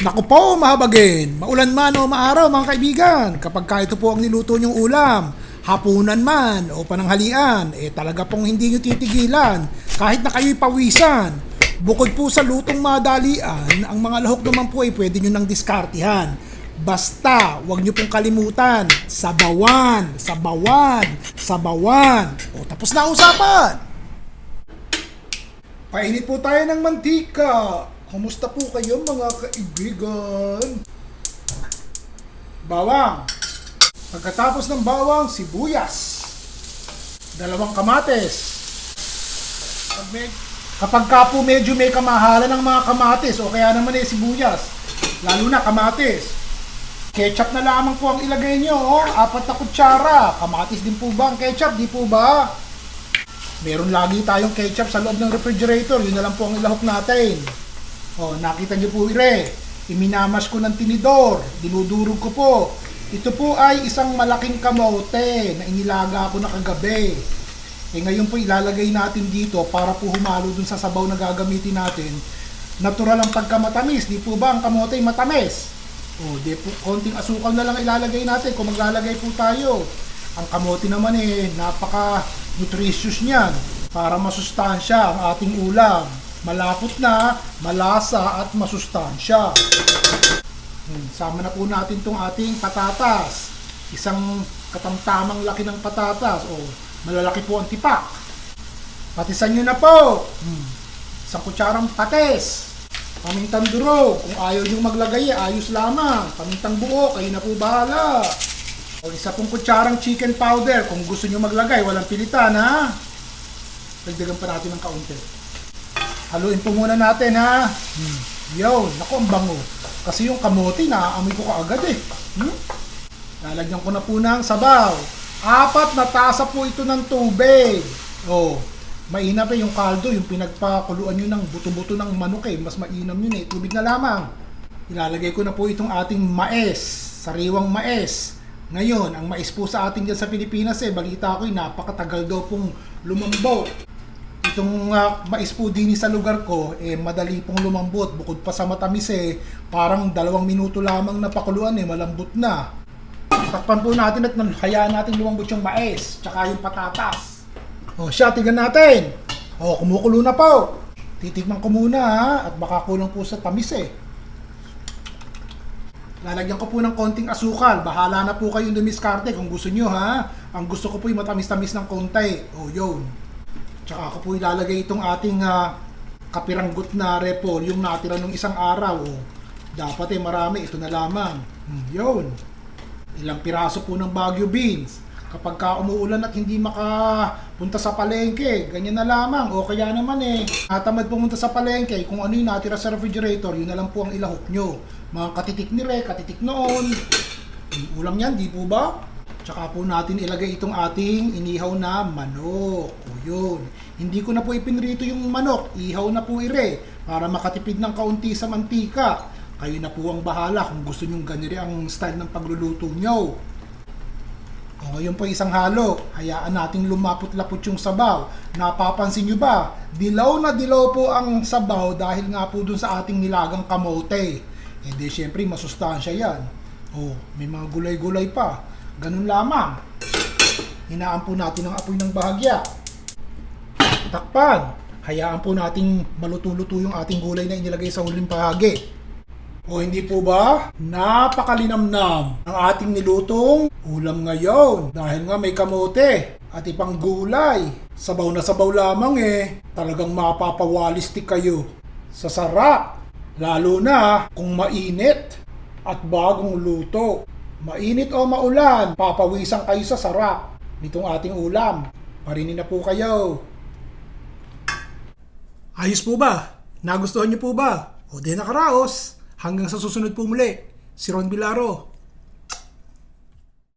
Naku po, mahabagin. Maulan man o maaraw, mga kaibigan. Kapag ka ito po ang niluto niyong ulam, hapunan man o pananghalian, eh talaga pong hindi niyo titigilan. Kahit na kayo'y pawisan. Bukod po sa lutong madalian, ang mga lahok naman po ay pwede nyo nang diskartihan. Basta, wag nyo pong kalimutan, sabawan, sabawan, sabawan. O tapos na usapan. Painit po tayo ng mantika. Kumusta po kayo mga kaibigan? Bawang. Pagkatapos ng bawang, sibuyas. Dalawang kamates. Pag med- kapag ka po medyo may kamahalan ng mga kamates o kaya naman eh sibuyas, lalo na kamates, ketchup na lamang po ang ilagay nyo. Oh. Apat na kutsara. Kamatis din po ba ang ketchup? Di po ba? Meron lagi tayong ketchup sa loob ng refrigerator. Yun na lang po ang ilahok natin. O, nakita niyo po ire. Iminamas ko ng tinidor. Dinudurog ko po. Ito po ay isang malaking kamote na inilaga ko na kagabi. Eh ngayon po ilalagay natin dito para po humalo dun sa sabaw na gagamitin natin. Natural ang pagkamatamis. Di po ba ang kamote ay matamis? O, di po, konting asukal na lang ilalagay natin kung maglalagay po tayo. Ang kamote naman eh, napaka nutritious niyan para masustansya ang ating ulam. Malapot na, malasa at masustansya. Hmm, sama na po natin itong ating patatas. Isang katamtamang laki ng patatas. O, malalaki po ang tipak. Patisan nyo na po. Hmm, isang kutsarang pates. Pamintang durog. Kung ayaw nyo maglagay, ayos lamang. Pamintang buo, kayo na po bahala. O isa pong kutsarang chicken powder. Kung gusto nyo maglagay, walang pilitan ha. Dagdagan pa natin ng kaunti. Haluin po muna natin ha. Hmm. Yo, naku ang bango. Kasi yung kamote, naaamoy ko kaagad eh. Hmm? Lalagyan ko na po ng sabaw. Apat na tasa po ito ng tubig. Oh, mainam eh yung kaldo, yung pinagpakuluan nyo ng buto-buto ng manok eh. Mas mainam yun eh. Tubig na lamang. Ilalagay ko na po itong ating mais, sariwang mais. Ngayon, ang mais po sa ating dyan sa Pilipinas eh, balita ko eh, napakatagal daw pong lumambot. Itong ah, mais po din sa lugar ko, eh, madali pong lumambot. Bukod pa sa matamis eh, parang dalawang minuto lamang napakuluan eh, malambot na. Takpan po natin at hayaan natin lumambot yung mais, tsaka yung patatas. O siya, tignan natin. O, kumukulo na po. Titignan ko muna ha, at baka kulang po sa tamis eh. Lalagyan ko po ng konting asukal. Bahala na po kayong dumiskarte kung gusto nyo ha. Ang gusto ko po yung matamis-tamis ng konti. O yun. Tsaka ako po ilalagay itong ating ah, kapiranggot na repol, yung natira nung isang araw. O, dapat eh marami, ito na lamang. Hmm, yun. Ilang piraso po ng Baguio beans. Kapag ka umuulan at hindi makapunta sa palengke, ganyan na lamang. O kaya naman eh, natamad pumunta sa palengke, kung ano yung natira sa refrigerator, yun na lang po ang ilahok nyo. Mga katitik ni Re, katitik noon. Ulam yan, di po ba? Tsaka po natin ilagay itong ating inihaw na manok. O yun. Hindi ko na po ipinrito yung manok. Ihaw na po ire para makatipid ng kaunti sa mantika. Kayo na po ang bahala kung gusto nyong ganiri ang style ng pagluluto nyo. O ngayon po isang halo, hayaan nating lumapot-lapot yung sabaw. Napapansin nyo ba? Dilaw na dilaw po ang sabaw dahil nga po dun sa ating nilagang kamote. Hindi syempre masustansya yan. O, may mga gulay-gulay pa. Ganun lamang. Hinaan po natin ang apoy ng bahagya. Takpan. Hayaan po nating maluto-luto yung ating gulay na inilagay sa huling bahagi. O hindi po ba? Napakalinamnam ang ating nilutong ulam ngayon. Dahil nga may kamote at ipang gulay. Sabaw na sabaw lamang eh. Talagang mapapawalistik kayo sa sarap. Lalo na kung mainit at bagong luto. Mainit o maulan, papawisan kayo sa sarap nitong ating ulam. Parinin na po kayo. Ayos po ba? Nagustuhan niyo po ba? O di nakaraos. Hanggang sa susunod po muli. Si Ron Bilaro.